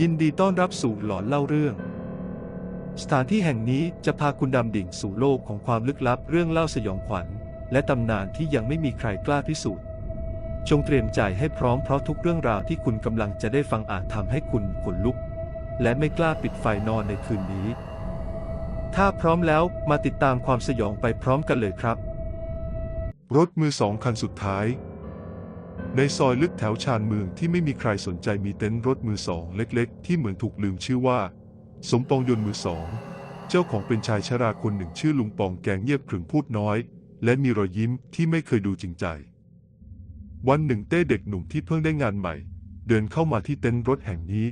ยินดีต้อนรับสู่หลอนเล่าเรื่อง สถานที่แห่งนี้จะพาคุณดำดิ่งสู่โลกของความลึกลับเรื่องเล่าสยองขวัญ และตำนานที่ยังไม่มีใครกล้าพิสูจน์ จงเตรียมใจให้พร้อมเพราะทุกเรื่องราวที่คุณกำลังจะได้ฟังอาจทำให้คุณขนลุก และไม่กล้าปิดไฟนอนในคืนนี้ ถ้าพร้อมแล้วมาติดตามความสยองไปพร้อมกันเลยครับ รถมือสองคันสุดท้าย ในซอยลึกแถวชานเมืองที่ไม่มีใครสนใจมีเต็นท์รถมือสองเล็กๆ ที่เหมือนถูกลืมชื่อว่า สมปองยนต์มือสอง เจ้าของเป็นชายชราคนหนึ่งชื่อลุงปองแกงเงียบขรึมพูดน้อย และมีรอยยิ้มที่ไม่เคยดูจริงใจ วันหนึ่งเต้เด็กหนุ่มที่เพิ่งได้งานใหม่ เดินเข้ามาที่เต็นท์รถแห่งนี้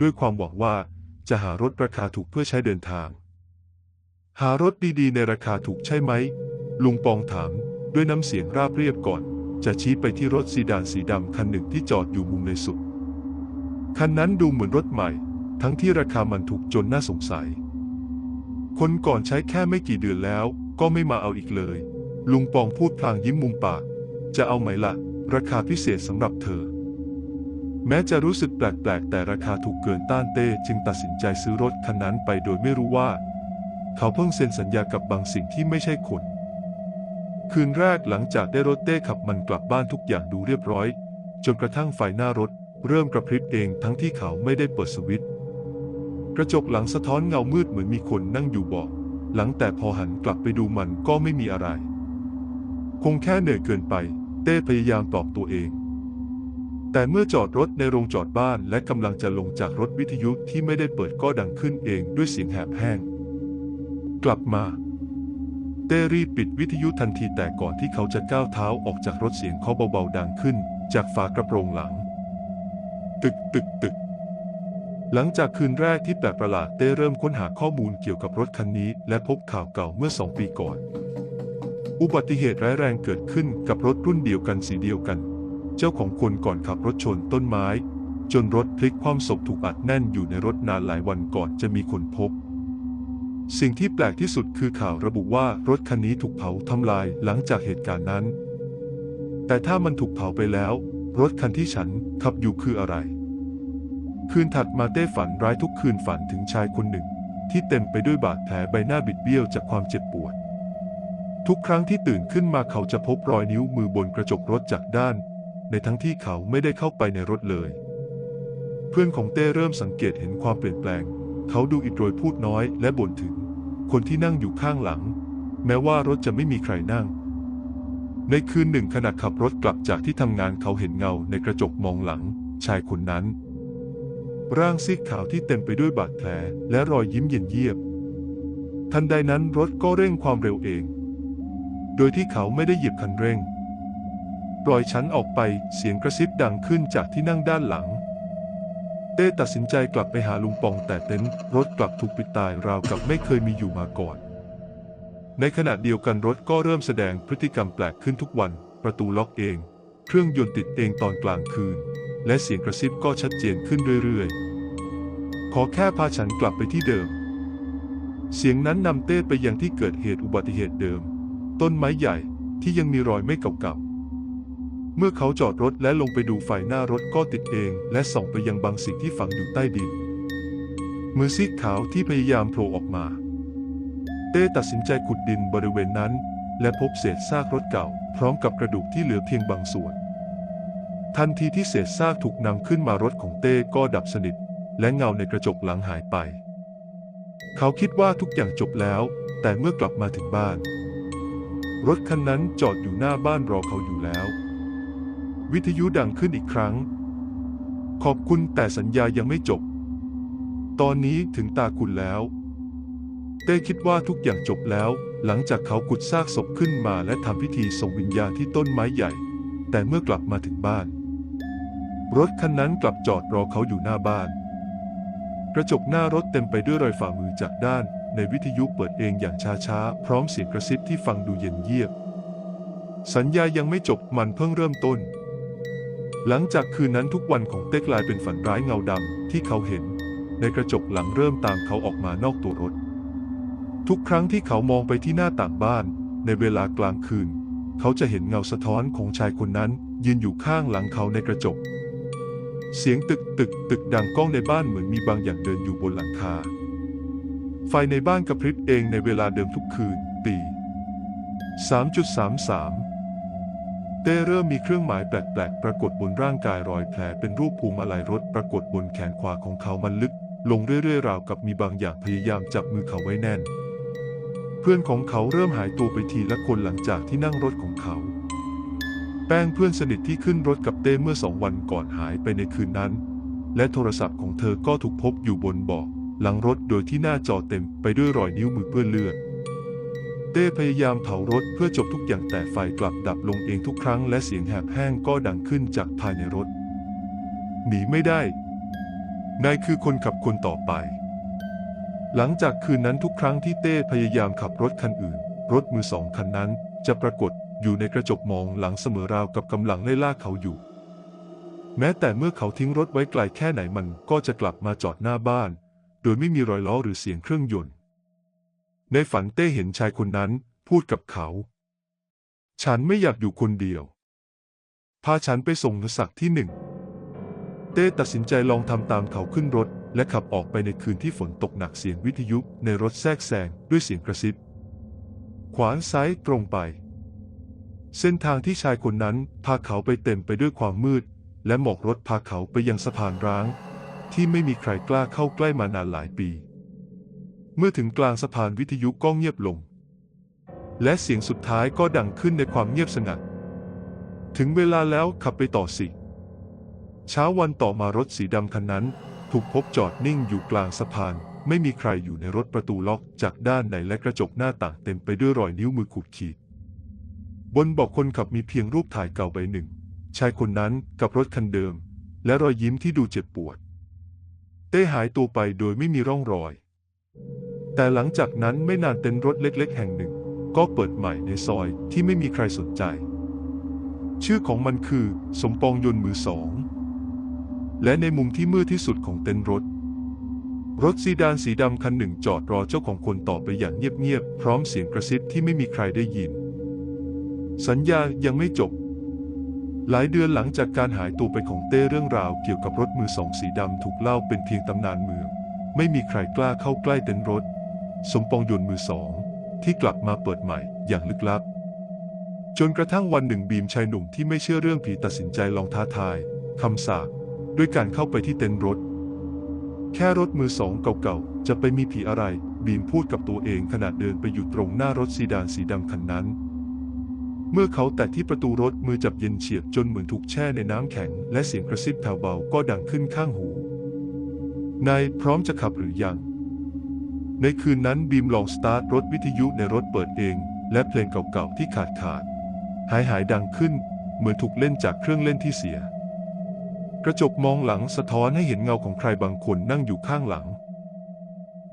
ด้วยความหวังว่าจะหารถราคาถูกเพื่อใช้เดินทาง หารถดีๆ ในราคาถูกใช่ไหมลุงปองถามด้วยน้ำเสียงราบเรียบก่อน จะชี้ไปที่รถซีดานสีดำคันหนึ่งที่จอดอยู่มุมในสุด คันนั้นดูเหมือนรถใหม่ ทั้งที่ราคามันถูกจนน่าสงสัย คนก่อนใช้แค่ไม่กี่เดือนแล้วก็ไม่มาเอาอีกเลย ลุงปองพูดพลางยิ้มมุมปาก จะเอาไหมละ่ะ ราคาพิเศษสำหรับเธอ แม้จะรู้สึกแปลกๆ แต่ราคาถูกเกินต้านเต้จึงตัดสินใจซื้อรถคันนั้นไปโดยไม่รู้ว่า เขาเพิ่งเซ็นสัญญากับบางสิ่งที่ไม่ใช่คน คืนแรกหลังจากได้รถเต้ขับมันกลับบ้านทุกอย่างดูเรียบร้อย จนกระทั่งไฟหน้ารถ เริ่มกระพริบเองทั้งที่เขาไม่ได้เปิดสวิตช์กระจกหลังสะท้อนเงามืดเหมือนมีคนนั่งอยู่เบาะหลังแต่พอหันกลับไปดูมันก็ไม่มีอะไร คงแค่เหนื่อยเกินไป เต้พยายามตอบตัวเอง แต่เมื่อจอดรถในโรงจอดบ้านและกำลังจะลงจากรถวิทยุที่ไม่ได้เปิดก็ดังขึ้นเองด้วยเสียงแหบแห้ง กลับมา เต้รีบปิดวิทยุทันทีแต่ก่อนที่เขาจะก้าวเท้าออกจากรถเสียงเคาะเบาๆดังขึ้น จากฝากระโปรงหลัง ตึกตึกตึก หลังจากคืนแรกที่แปลกประหลาดเต้เริ่มค้นหาข้อมูลเกี่ยวกับรถคันนี้ และพบข่าวเก่าเมื่อสองปีก่อน อุบัติเหตุร้ายแรงเกิดขึ้นกับรถรุ่นเดียวกันสีเดียวกัน เจ้าของคนก่อนขับรถชนต้นไม้ จนรถพลิกคว่ำศพถูกอัดแน่นอยู่ในรถนานหลายวันก่อนจะมีคนพบ สิ่งที่แปลกที่สุดคือข่าวระบุว่ารถคันนี้ถูกเผาทำลายหลังจากเหตุการณ์นั้น แต่ถ้ามันถูกเผาไปแล้ว รถคันที่ฉันขับอยู่คืออะไร คืนถัดมาเต้ฝันร้ายทุกคืนฝันถึงชายคนหนึ่ง ที่เต็มไปด้วยบาดแผลใบหน้าบิดเบี้ยวจากความเจ็บปวด ทุกครั้งที่ตื่นขึ้นมาเขาจะพบรอยนิ้วมือบนกระจกรถจากด้าน ในทั้งที่เขาไม่ได้เข้าไปในรถเลย เพื่อนของเต้เริ่มสังเกตเห็นความเปลี่ยนแปลง เขาดูอิดโรยพูดน้อยและบ่นถึง คนที่นั่งอยู่ข้างหลัง แม้ว่ารถจะไม่มีใครนั่ง ในคืนหนึ่งขณะขับรถกลับจากที่ทำงานเขาเห็นเงาในกระจกมองหลัง ชายคนนั้น ร่างซีกขาวที่เต็มไปด้วยบาดแผลและรอยยิ้มเย็นเยียบ ทันใดนั้นรถก็เร่งความเร็วเอง โดยที่เขาไม่ได้เหยียบคันเร่ง ปล่อยฉันออกไปเสียงกระซิบดังขึ้นจากที่นั่งด้านหลัง เต้ตัดสินใจกลับไปหาลุงปองแต่เต็นท์รถกลับถูกปิดตายราวกับไม่เคยมีอยู่มาก่อน ในขณะเดียวกันรถก็เริ่มแสดงพฤติกรรมแปลกขึ้นทุกวัน ประตูล็อกเอง เครื่องยนต์ติดเองตอนกลางคืน และเสียงกระซิบก็ชัดเจนขึ้นเรื่อยๆ ขอแค่พาฉันกลับไปที่เดิม เสียงนั้นนำเต้ไปยังที่เกิดเหตุอุบัติเหตุเดิม ต้นไม้ใหญ่ที่ยังมีรอยไม่เก่าๆ เมื่อเขาจอดรถและลงไปดูไฟหน้ารถก็ติดเอง และส่องไปยังบางสิ่งที่ฝังอยู่ใต้ดิน มือซีกขาวที่พยายามโผล่ออกมา เต้ตัดสินใจขุดดินบริเวณนั้น และพบเศษซากรถเก่า พร้อมกับกระดูกที่เหลือเพียงบางส่วน ทันทีที่เศษซากถูกนำขึ้นมารถของเต้ก็ดับสนิท และเงาในกระจกหลังหายไป เขาคิดว่าทุกอย่างจบแล้ว แต่เมื่อกลับมาถึงบ้าน รถคันนั้นจอดอยู่หน้าบ้านรอเขาอยู่แล้ว วิทยุดังขึ้นอีกครั้ง ขอบคุณแต่สัญญายังไม่จบ ตอนนี้ถึงตาคุณแล้ว เต้คิดว่าทุกอย่างจบแล้ว หลังจากเขาขุดซากศพขึ้นมาและทำพิธีส่งวิญญาณที่ต้นไม้ใหญ่ แต่เมื่อกลับมาถึงบ้าน รถคันนั้นกลับจอดรอเขาอยู่หน้าบ้าน กระจกหน้ารถเต็มไปด้วยรอยฝ่ามือจากด้านในวิทยุเปิดเองอย่างช้าๆ พร้อมเสียงกระซิบที่ฟังดูเย็นเยียบ สัญญายังไม่จบมันเพิ่งเริ่มต้น หลังจากคืนนั้นทุกวันของเต้กลายเป็นฝันร้ายเงาดำที่เขาเห็น ในกระจกหลังเริ่มตามเขาออกมานอกตัวรถ ทุกครั้งที่เขามองไปที่หน้าต่างบ้าน ในเวลากลางคืน เขาจะเห็นเงาสะท้อนของชายคนนั้น ยืนอยู่ข้างหลังเขาในกระจก เสียงตึกตึกตึกดังก้องในบ้านเหมือนมีบางอย่างเดินอยู่บนหลังคาไฟในบ้านกระพริบเองในเวลาเดิมทุกคืนตี3.33 เต้เริ่มมีเครื่องหมายแปลกๆ ปรากฏบนร่างกายรอยแผลเป็นรูปภูมิอะไรรถปรากฏบนแขนขวาของเขามันลึก ลงเรื่อยๆ ราวกับมีบางอย่างพยายามจับมือเขาไว้แน่น เพื่อนของเขาเริ่มหายตัวไปทีละคนหลังจากที่นั่งรถของเขา แป้งเพื่อนสนิทที่ขึ้นรถกับเต้เมื่อสองวันก่อนหายไปในคืนนั้น และโทรศัพท์ของเธอก็ถูกพบอยู่บนเบาะหลังรถโดยที่หน้าจอเต็มไปด้วยรอยนิ้วมือเปื้อนเลือด เต้พยายามเผารถเพื่อจบทุกอย่างแต่ไฟกลับดับลงเองทุกครั้งและเสียงแหบแห้งก็ดังขึ้นจากภายในรถ หนีไม่ได้ นายคือคนขับคนต่อไป หลังจากคืนนั้นทุกครั้งที่เต้พยายามขับรถคันอื่น รถมือสองคันนั้นจะปรากฏอยู่ในกระจกมองหลังเสมอราวกับกำลังไล่ล่าเขาอยู่ แม้แต่เมื่อเขาทิ้งรถไว้ไกลแค่ไหนมันก็จะกลับมาจอดหน้าบ้าน โดยไม่มีรอยล้อหรือเสียงเครื่องยนต์ ในฝันเต้เห็นชายคนนั้นพูดกับเขา ฉันไม่อยากอยู่คนเดียว พาฉันไปส่งนศักดิ์ที่หนึ่ง เต้ตัดสินใจลองทำตามเขาขึ้นรถ และขับออกไปในคืนที่ฝนตกหนักเสียงวิทยุในรถแทรกแซงด้วยเสียงกระซิบ ขวานซ้ายตรงไป เส้นทางที่ชายคนนั้นพาเขาไปเต็มไปด้วยความมืด และหมอกรถพาเขาไปยังสะพานร้าง ที่ไม่มีใครกล้าเข้าใกล้มานานหลายปี เมื่อถึงกลางสะพานวิทยุก็เงียบลง และเสียงสุดท้ายก็ดังขึ้นในความเงียบสงัด ถึงเวลาแล้วขับไปต่อสิ เช้าวันต่อมารถสีดำคันนั้น ถูกพบจอดนิ่งอยู่กลางสะพาน ไม่มีใครอยู่ในรถประตูล็อกจากด้านในและกระจกหน้าต่างเต็มไปด้วยรอยนิ้วมือขูดขีด บนบอกคนขับมีเพียงรูปถ่ายเก่าใบหนึ่ง ชายคนนั้นกับรถคันเดิม และรอยยิ้มที่ดูเจ็บปวด เต้หายตัวไปโดยไม่มีร่องรอย แต่หลังจากนั้นไม่นานเต็นท์รถเล็ก ๆ แห่งหนึ่ง ก็เปิดใหม่ในซอยที่ไม่มีใครสนใจ ชื่อของมันคือ สมปองยนต์มือสอง และในมุมที่มืดที่สุดของเต็นท์รถ รถซีดานสีดำคันหนึ่งจอดรอเจ้าของคนต่อไปอย่างเงียบๆพร้อมเสียงกระซิบที่ไม่มีใครได้ยิน สัญญายังไม่จบหลายเดือนหลังจากการหายตัวไปของเต้เรื่องราวเกี่ยวกับรถมือสองสีดำถูกเล่าเป็นเพียงตำนานเมือง ไม่มีใครกล้าเข้าใกล้เต็นรถ สมปองยนต์มือสองที่กลับมาเปิดใหม่อย่างลึกลับ จนกระทั่งวันหนึ่งบีมชายหนุ่มที่ไม่เชื่อเรื่องผีตัดสินใจลองท้าทายคำสาปด้วยการเข้าไปที่เต็นท์รถ แค่รถมือสองเก่าๆ จะไปมีผีอะไร บีมพูดกับตัวเองขณะเดินไปอยู่ตรงหน้ารถซีดานสีดำคันนั้น เมื่อเขาแตะที่ประตูรถมือจับเย็นเฉียบจนเหมือนถูกแช่ในน้ำแข็ง และเสียงกระซิบแผ่วเบาก็ดังขึ้นข้างหูนายพร้อมจะขับหรือยัง ในคืนนั้นบีมลองสตาร์ทรถวิทยุในรถเปิดเอง และเพลงเก่าๆที่ขาดขาด หายหายดังขึ้น เหมือนถูกเล่นจากเครื่องเล่นที่เสีย กระจกมองหลังสะท้อนให้เห็นเงาของใครบางคนนั่งอยู่ข้างหลัง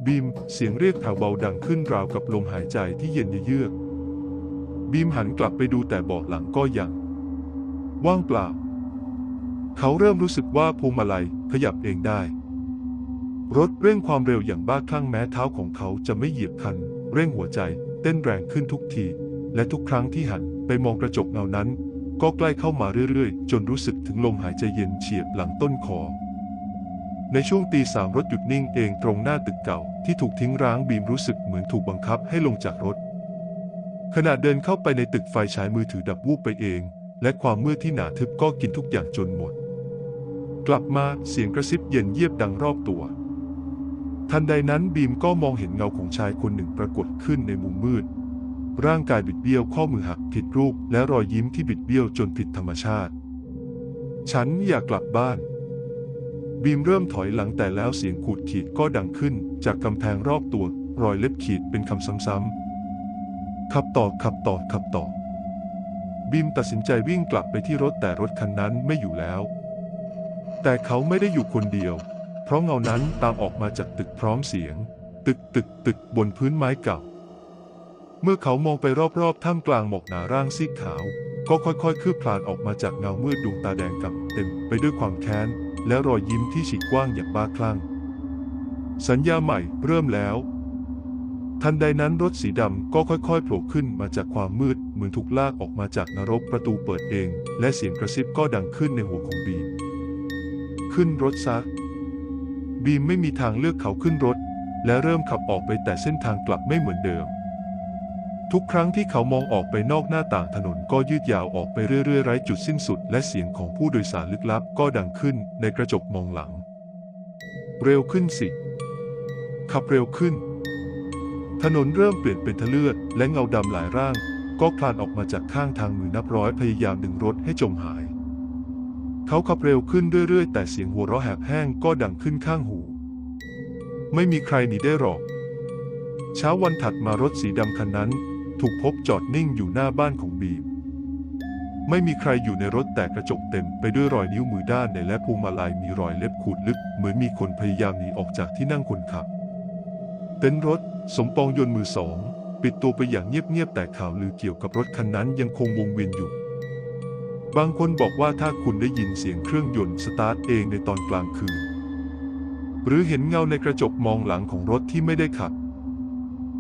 บีมเสียงเรียกแผ่วเบาดังขึ้นราวกับลมหายใจที่เย็นเยือก บีมหันกลับไปดูแต่เบาะหลังก็ยัง ว่างเปล่า เขาเริ่มรู้สึกว่าพวงมาลัยขยับเองได้ รถเร่งความเร็วอย่างบ้าคลั่งแม้เท้าของเขาจะไม่เหยียบคัน เร่งหัวใจเต้นแรงขึ้นทุกที และทุกครั้งที่หันไปมองกระจกเงานั้น ก็ใกล้เข้ามาเรื่อยๆ จนรู้สึกถึงลมหายใจเย็นเฉียบหลังต้นคอ ในช่วงตีสามรถหยุดนิ่งเองตรงหน้าตึกเก่าที่ถูกทิ้งร้างบีมรู้สึกเหมือนถูกบังคับให้ลงจากรถ ขณะเดินเข้าไปในตึกไฟฉายมือถือดับวูบไปเอง และความมืดที่หนาทึบก็กินทุกอย่างจนหมด กลับมาเสียงกระซิบเย็นเยียบดังรอบตัว ทันใดนั้นบีมก็มองเห็นเงาของชายคนหนึ่งปรากฏขึ้นในมุมมืด ร่างกายบิดเบี้ยวข้อมือหักผิดรูป และรอยยิ้มที่บิดเบี้ยวจนผิดธรรมชาติ ฉันอยากกลับบ้าน บีมเริ่มถอยหลังแต่แล้วเสียงขูดขีดก็ดังขึ้น จากกำแพงรอบตัว รอยเล็บขีดเป็นคำซ้ำๆขับต่อขับต่อขับต่อ บีมตัดสินใจวิ่งกลับไปที่รถแต่รถคันนั้นไม่อยู่แล้ว แต่เขาไม่ได้อยู่คนเดียว เพราะเงานั้นตามออกมาจากตึกพร้อมเสียง ตึกตึกตึกบนพื้นไม้เก่า เมื่อเขามองไปรอบๆท่ามกลางหมอกหนาร่างซีขาว ก็ค่อยๆ คืบคลานออกมาจากเงามืดดวงตาแดงกำเต็มไปด้วยความแค้น และรอยยิ้มที่ฉีกกว้างอย่างบ้าคลั่ง สัญญาใหม่เริ่มแล้ว ทันใดนั้นรถสีดำก็ค่อยๆโผล่ขึ้นมาจากความมืดเหมือนถูกลากออกมาจากนรกประตูเปิดเอง และเสียงกระซิบก็ดังขึ้นในหัวของบีมขึ้นรถซะ บีมไม่มีทางเลือกเขาขึ้นรถ และเริ่มขับออกไปแต่เส้นทางกลับไม่เหมือนเดิม ทุกครั้งที่เขามองออกไปนอกหน้าต่างถนนก็ยืดยาวออกไปเรื่อยๆไร้จุดสิ้นสุด และเสียงของผู้โดยสารลึกลับก็ดังขึ้นในกระจกมองหลัง เร็วขึ้นสิ ขับเร็วขึ้น ถนนเริ่มเปลี่ยนเป็นทะเลือดและเงาดำหลายร่าง ก็คลานออกมาจากข้างทางมือนับร้อยพยายามดึงรถให้จมหาย เขาขับเร็วขึ้นเรื่อยๆ แต่เสียงหัวเราะแหบแห้งก็ดังขึ้นข้างหู ไม่มีใครหนีได้หรอก เช้าวันถัดมารถสีดำคันนั้น ถูกพบจอดนิ่งอยู่หน้าบ้านของบีม ไม่มีใครอยู่ในรถแต่กระจกเต็มไปด้วยรอยนิ้วมือด้านในและพวงมาลัยมีรอยเล็บขูดลึก เหมือนมีคนพยายามหนีออกจากที่นั่งคนขับ เต็นท์รถสมปองยนต์มือสอง ปิดตัวไปอย่างเงียบๆแต่ข่าวลือเกี่ยวกับรถคันนั้นยังคงวงเวียนอยู่ บางคนบอกว่าถ้าคุณได้ยินเสียงเครื่องยนต์สตาร์ทเองในตอนกลางคืน หรือเห็นเงาในกระจกมองหลังของรถที่ไม่ได้ขับ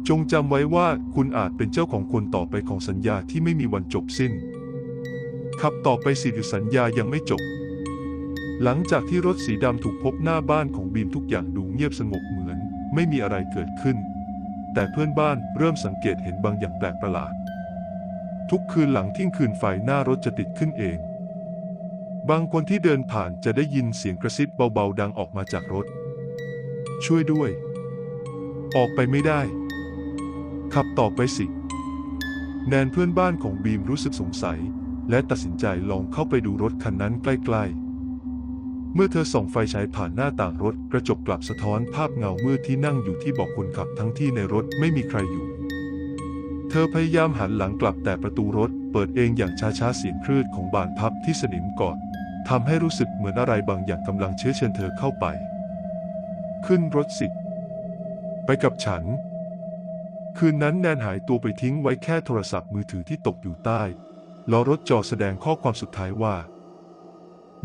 จงจำไว้ว่าคุณอาจเป็นเจ้าของคนต่อไปของสัญญาที่ไม่มีวันจบสิ้น ขับต่อไปสิหรือสัญญายังไม่จบ หลังจากที่รถสีดำถูกพบหน้าบ้านของบีมทุกอย่างดูเงียบสงบเหมือน ไม่มีอะไรเกิดขึ้น แต่เพื่อนบ้านเริ่มสังเกตเห็นบางอย่างแปลกประหลาด ทุกคืนหลังเที่ยงคืนไฟหน้ารถจะติดขึ้นเอง บางคนที่เดินผ่านจะได้ยินเสียงกระซิบเบาๆดังออกมาจากรถ ช่วยด้วย ออกไปไม่ได้ ขับต่อไปสิ แนนเพื่อนบ้านของบีมรู้สึกสงสัย และตัดสินใจลองเข้าไปดูรถคันนั้นใกล้ๆเมื่อเธอส่องไฟฉายผ่านหน้าต่างรถกระจกกลับสะท้อนภาพเงามืดที่นั่งอยู่ที่เบาะคนขับทั้งที่ในรถไม่มีใครอยู่ เธอพยายามหันหลังกลับแต่ประตูรถเปิดเองอย่างช้าๆเสียงคลื่นของบานพับที่สนิมกอดทำให้รู้สึกเหมือนอะไรบางอย่างกำลังเชื้อเชิญเธอเข้าไป ขึ้นรถสิ ไปกับฉัน คืนนั้นแนนหายตัวไปทิ้งไว้แค่โทรศัพท์มือถือที่ตกอยู่ใต้ล้อรถจอแสดงข้อความสุดท้ายว่า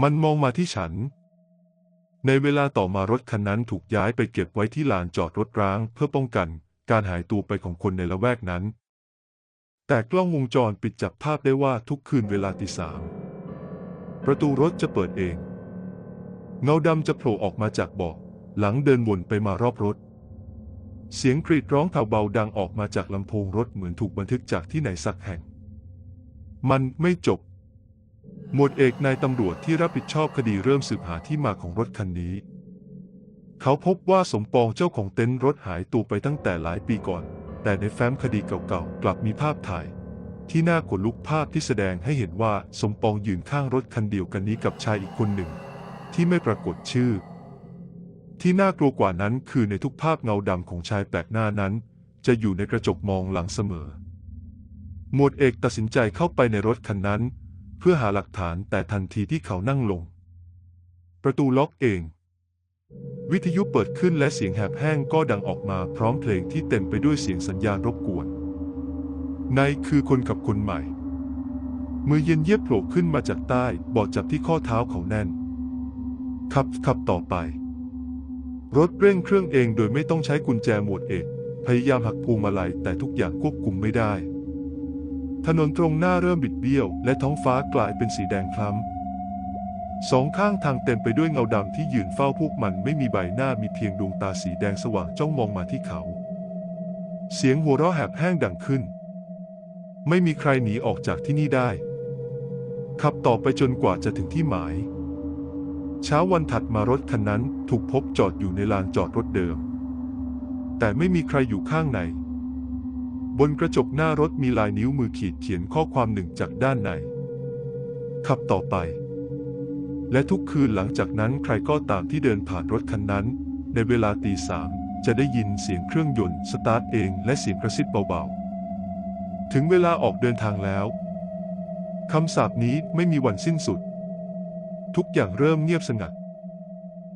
มันมองมาที่ฉัน ในเวลาต่อมารถคันนั้นถูกย้ายไปเก็บไว้ที่ลานจอดรถร้าง เพื่อป้องกัน การหายตัวไปของคนในละแวกนั้น แต่กล้องวงจรปิดจับภาพได้ว่าทุกคืนเวลาตีสามประตูรถจะเปิดเอง เงาดำจะโผล่ออกมาจากเบาะหลังเดินวนไปมารอบรถ เสียงกรีดร้องแผ่วเบาดังออกมาจากลำโพงรถเหมือนถูกบันทึกจากที่ไหนสักแห่ง มันไม่จบ หมวดเอกนายตำรวจที่รับผิดชอบคดีเริ่มสืบหาที่มาของรถคันนี้ เขาพบว่าสมปองเจ้าของเต็นท์รถหายตัวไปตั้งแต่หลายปีก่อน แต่ในแฟ้มคดีเก่าๆ กลับมีภาพถ่าย ที่น่าขนลุกภาพที่แสดงให้เห็นว่าสมปองยืนข้างรถคันเดียวกันนี้กับชายอีกคนหนึ่ง ที่ไม่ปรากฏชื่อ ที่น่ากลัวกว่านั้นคือในทุกภาพเงาดำของชายแปลกหน้านั้น จะอยู่ในกระจกมองหลังเสมอ หมวดเอกตัดสินใจเข้าไปในรถคันนั้น เพื่อหาหลักฐานแต่ทันทีที่เขานั่งลง ประตูล็อกเอง วิทยุเปิดขึ้นและเสียงแหบแห้งก็ดังออกมาพร้อมเพลงที่เต็มไปด้วยเสียงสัญญาณรบกวนนายคือคนขับคนใหม่ มือเย็นเยียบโผล่ขึ้นมาจากใต้บอดจับที่ข้อเท้าเขาแน่น ขับขับต่อไป รถเร่งเครื่องเองโดยไม่ต้องใช้กุญแจหมวดเอกพยายามหักพวงมาลัยแต่ทุกอย่างควบคุมไม่ได้ ถนนตรงหน้าเริ่มบิดเบี้ยว และท้องฟ้ากลายเป็นสีแดงคล้ำ สองข้างทางเต็มไปด้วยเงาดำที่ยืนเฝ้าพวกมันไม่มีใบหน้ามีเพียงดวงตาสีแดงสว่างจ้องมองมาที่เขา เสียงหัวเราะแหบแห้งดังขึ้น ไม่มีใครหนีออกจากที่นี่ได้ ขับต่อไปจนกว่าจะถึงที่หมาย เช้าวันถัดมารถคันนั้นถูกพบจอดอยู่ในลานจอดรถเดิม แต่ไม่มีใครอยู่ข้างใน บนกระจกหน้ารถมีลายนิ้วมือขีดเขียนข้อความหนึ่งจากด้านใน ขับต่อไป และทุกคืนหลังจากนั้นใครก็ตามที่เดินผ่านรถคันนั้น ในเวลาตีสามจะได้ยินเสียงเครื่องยนต์สตาร์ทเองและเสียงกระซิบเบาๆ ถึงเวลาออกเดินทางแล้วคำสาปนี้ไม่มีวันสิ้นสุด ทุกอย่างเริ่มเงียบสงัด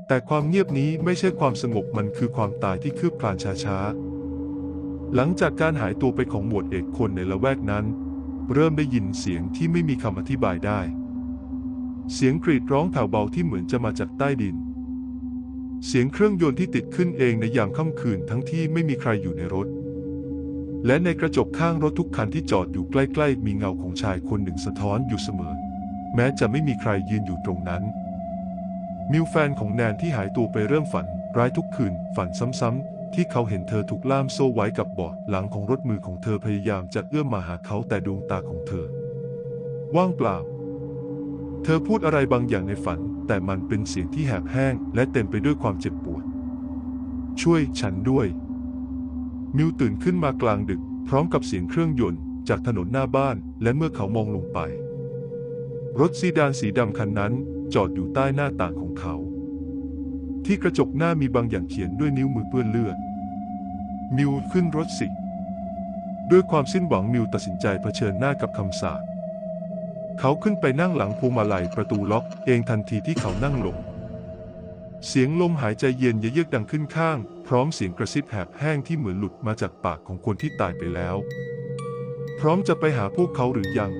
แต่ความเงียบนี้ไม่ใช่ความสงบมันคือความตายที่คืบคลานช้าๆ หลังจากการหายตัวไปของหมวดเอกคนในละแวกนั้น เริ่มได้ยินเสียงที่ไม่มีคำอธิบายได้ เสียงกรีดร้องแผ่วเบาที่เหมือนจะมาจากใต้ดิน เสียงเครื่องยนต์ที่ติดขึ้นเองในยามค่ำคืนทั้งที่ไม่มีใครอยู่ในรถ และในกระจกข้างรถทุกคันที่จอดอยู่ใกล้ๆ มีเงาของชายคนหนึ่งสะท้อนอยู่เสมอ แม้จะไม่มีใครยืนอยู่ตรงนั้น มิวแฟนของแนนที่หายตัวไปเริ่มฝัน ร้ายทุกคืน ฝันซ้ำๆที่เขาเห็นเธอถูกล่ามโซ่ไว้กับเบาะหลังของรถมือของเธอพยายามจะเอื้อมมาหาเขาแต่ดวงตาของเธอ ว่างเปล่า เธอพูดอะไรบางอย่างในฝัน แต่มันเป็นเสียงที่แหบแห้ง และเต็มไปด้วยความเจ็บปวด ช่วยฉันด้วย มิวตื่นขึ้นมากลางดึก พร้อมกับเสียงเครื่องยนต์จากถนนหน้าบ้าน และเมื่อเขามองลงไป รถซีดานสีดำคันนั้น จอดอยู่ใต้หน้าต่างของเขา ที่กระจกหน้ามีบางอย่างเขียนด้วยนิ้วมือเปื้อนเลือด มิวขึ้นรถสิ ด้วยความสิ้นหวังมิวตัดสินใจเผชิญหน้ากับคำสาป เขาขึ้นไปนั่งหลังพวงมาลัยประตูล็อกเองทันทีที่เขานั่งลง เสียงลมหายใจเย็นเยือกดังขึ้นข้าง พร้อมเสียงกระซิบแหบแห้งที่เหมือนหลุดมาจากปากของคนที่ตายไปแล้ว พร้อมจะไปหาพวกเขาหรือยัง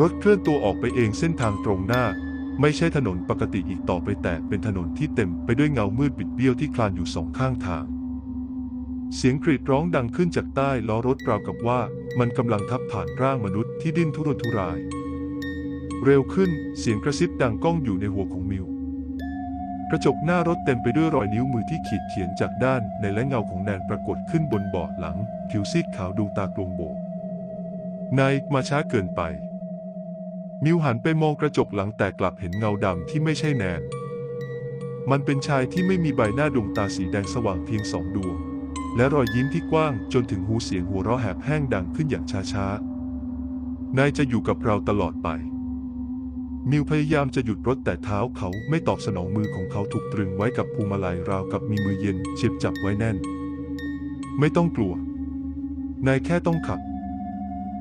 รถเคลื่อนตัวออกไปเองเส้นทางตรงหน้า ไม่ใช่ถนนปกติอีกต่อไปแต่เป็นถนนที่เต็มไปด้วยเงามืดบิดเบี้ยวที่คลานอยู่สองข้างทาง เสียงกรีดร้องดังขึ้นจากใต้ล้อรถราวกับว่ามันกำลังทับผ่านร่างมนุษย์ที่ดิ้นทุรนทุราย เร็วขึ้นเสียงกระซิบดังก้องอยู่ในหัวของมิว กระจกหน้ารถเต็มไปด้วยรอยนิ้วมือที่ขีดเขียนจากด้านในและเงาของแนนปรากฏขึ้นบนเบาะหลัง ผิวซีดขาวดวงตากลวงโบกนายมาช้าเกินไป มิวหันไปมองกระจกหลังแต่กลับเห็นเงาดำที่ไม่ใช่แนน มันเป็นชายที่ไม่มีใบหน้าดวงตาสีแดงสว่างเพียงสองดวง และรอยยิ้มที่กว้างจนถึงหูเสียงหัวเราะแหบแห้งดังขึ้นอย่างช้าๆ นายจะอยู่กับเราตลอดไป มิวพยายามจะหยุดรถแต่เท้าเขาไม่ตอบสนองมือของเขาถูกตรึงไว้กับพวงมาลัยราวกับมีมือเย็นเฉียบจับไว้แน่น ไม่ต้องกลัว นายแค่ต้องขับ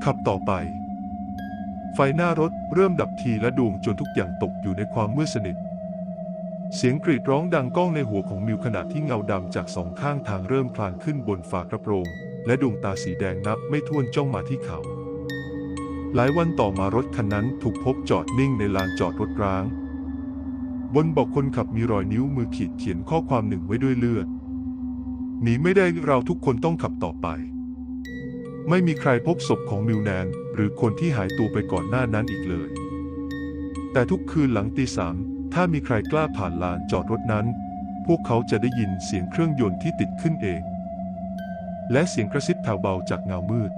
ขับต่อไป ไฟหน้ารถเริ่มดับทีและดวงจนทุกอย่างตกอยู่ในความมืดสนิท เสียงกรีดร้องดังก้องในหัวของมิวขณะที่เงาดำจากสองข้างทางเริ่มคลานขึ้นบนฝากระโปรง และดวงตาสีแดงนับไม่ถ้วนจ้องมาที่เขา หลายวันต่อมารถคันนั้นถูกพบจอดนิ่งในลานจอดรถร้าง บนเบอกคนขับมีรอยนิ้วมือขีดเขียนข้อความหนึ่งไว้ด้วยเลือดหนีไม่ได้เราทุกคนต้องขับต่อไป ไม่มีใครพบศพของมิวแนน หรือคนที่หายตัวไปก่อนหน้านั้นอีกเลย แต่ทุกคืนหลังตีสาม ถ้ามีใครกล้าผ่านลานจอดรถนั้น พวกเขาจะได้ยินเสียงเครื่องยนต์ที่ติดขึ้นเอง และเสียงกระซิบแผ่วเบาจากเงามืด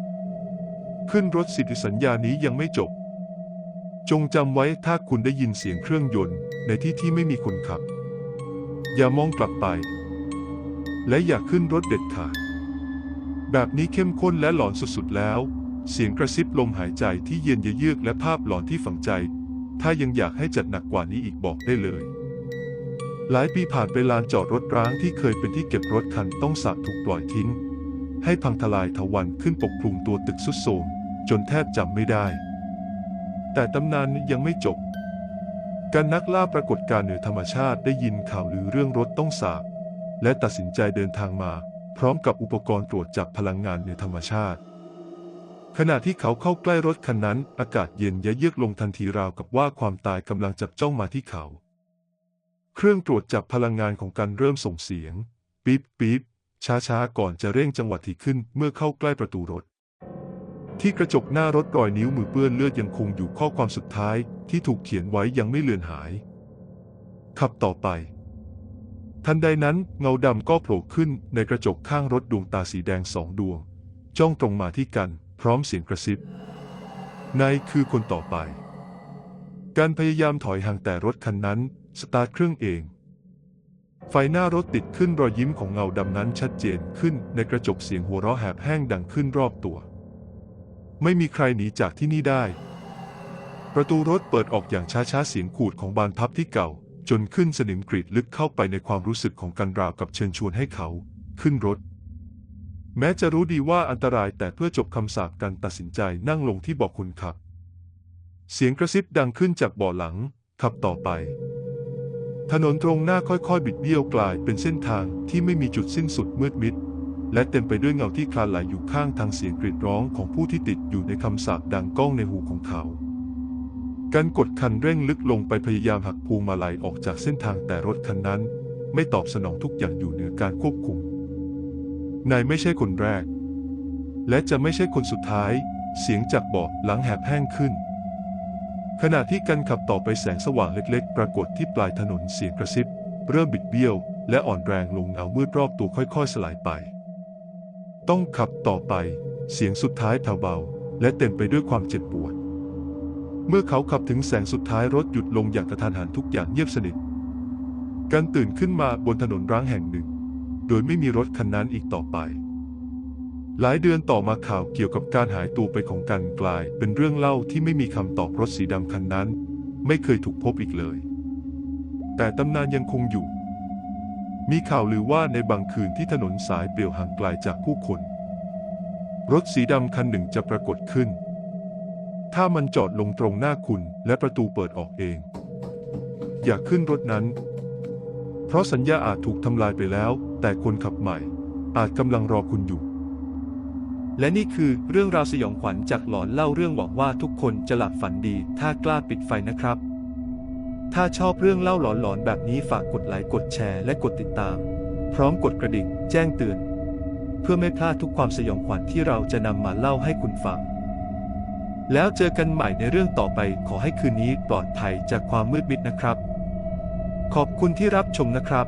ขึ้นรถสิทธิสัญญานี้ยังไม่จบ จงจำไว้ถ้าคุณได้ยินเสียงเครื่องยนต์ในที่ที่ไม่มีคนขับ อย่ามองกลับไป และอย่าขึ้นรถเด็ดขาด แบบนี้เข้มข้นและหลอนสุดๆแล้ว เสียงกระซิบลมหายใจที่เย็นเยือกและภาพหลอนที่ฝังใจ ถ้ายังอยากให้จัดหนักกว่านี้อีกบอกได้เลย หลายปีผ่านไปลานจอดรถร้างที่เคยเป็นที่เก็บรถคันต้องสาบถูกปล่อยทิ้ง ให้พังทลายทวันขึ้นปกคลุมตัวตึกสุดโทรมจนแทบจำไม่ได้ แต่ตำนานยังไม่จบ การนักล่าปรากฏการณ์เหนือธรรมชาติได้ยินข่าวหรือเรื่องรถต้องสาบและตัดสินใจเดินทางมา พร้อมกับอุปกรณ์ตรวจจับพลังงานเหนือธรรมชาติ ขณะที่เขาเข้าใกล้รถคันนั้น อากาศเย็นยะเยือกลงทันทีราวกับว่าความตายกำลังจับจ้องมาที่เขา เครื่องตรวจจับพลังงานของการเริ่มส่งเสียงปี๊บปี๊บช้าๆ ก่อนจะเร่งจังหวะที่ขึ้นเมื่อเข้าใกล้ประตูรถ ที่กระจกหน้ารถรอยนิ้วมือเปื้อนเลือดยังคงอยู่ข้อความสุดท้ายที่ถูกเขียนไว้ยังไม่เลือนหาย ขับต่อไป ทันใดนั้นเงาดำก็โผล่ขึ้นในกระจกข้างรถดวงตาสีแดงสองดวง จ้องตรงมาที่กัน พร้อมเสียงกระซิบนายคือคนต่อไป การพยายามถอยห่างแต่รถคันนั้นสตาร์ทเครื่องเอง ไฟหน้ารถติดขึ้นรอยยิ้มของเงาดำนั้นชัดเจนขึ้นในกระจกเสียงหัวเราะแหบแห้งดังขึ้นรอบตัว ไม่มีใครหนีจากที่นี่ได้ ประตูรถเปิดออกอย่างช้าๆเสียงขูดของบานพับที่เก่า จนขึ้นสนิมกรีดลึกเข้าไปในความรู้สึกของกันราวกับเชิญชวนให้เขา ขึ้นรถ แม้จะรู้ดีว่าอันตรายแต่เพื่อจบคำสาปกันตัดสินใจนั่งลงที่เบอกคนขับ เสียงกระซิบดังขึ้นจากเบาะหลัง ขับต่อไป ถนนตรงหน้าค่อยๆ บิดเบี้ยวกลายเป็นเส้นทางที่ไม่มีจุดสิ้นสุดมืดมิด และเต็มไปด้วยเงาที่คลานไหลอยู่ข้างทางเสียงกรีดร้องของผู้ที่ติดอยู่ในคำสาปดังก้องในหูของเขาการกดคันเร่งลึกลงไปพยายามหักพวงมาลัยออกจากเส้นทางแต่รถคันนั้น ไม่ตอบสนองทุกอย่างอยู่เหนือการควบคุม นายไม่ใช่คนแรก และจะไม่ใช่คนสุดท้าย เสียงจากเบาะหลังแหบแห้งขึ้น ขณะที่กันขับต่อไปแสงสว่างเล็กๆ ปรากฏที่ปลายถนนเสียงกระซิบ เริ่มบิดเบี้ยว และอ่อนแรงลงเงามืดรอบตัวค่อยๆ สลายไป ต้องขับต่อไป เสียงสุดท้ายแผ่วเบา และเต็มไปด้วยความเจ็บปวด เมื่อเขาขับถึงแสงสุดท้ายรถหยุดลงอย่างกระทันหันทุกอย่างเงียบสนิท กันตื่นขึ้นมาบนถนนร้างแห่งหนึ่ง โดยไม่มีรถคันนั้นอีกต่อไป หลายเดือนต่อมาข่าวเกี่ยวกับการหายตัวไปของกันกลาย เป็นเรื่องเล่าที่ไม่มีคำตอบรถสีดำคันนั้น ไม่เคยถูกพบอีกเลย แต่ตำนานยังคงอยู่ มีข่าวลือว่าในบางคืนที่ถนนสายเปลี่ยวห่างไกลจากผู้คน รถสีดำคันหนึ่งจะปรากฏขึ้น ถ้ามันจอดลงตรงหน้าคุณและประตูเปิดออกเอง อย่าขึ้นรถนั้น เพราะสัญญาอาจถูกทำลายไปแล้ว แต่คนขับใหม่ อาจกำลังรอคุณอยู่ และนี่คือเรื่องราวสยองขวัญจากหลอนเล่าเรื่องหวังว่าทุกคนจะหลับฝันดี ถ้ากล้าปิดไฟนะครับ ถ้าชอบเรื่องเล่าหลอนๆแบบนี้ฝากกดไลค์กดแชร์และกดติดตาม พร้อมกดกระดิ่ง แจ้งเตือน เพื่อไม่พลาดทุกความสยองขวัญที่เราจะนำมาเล่าให้คุณฟังแล้วเจอกันใหม่ในเรื่องต่อไปขอให้คืนนี้ปลอดภัยจากความมืดมิดนะครับ ขอบคุณที่รับชมนะครับ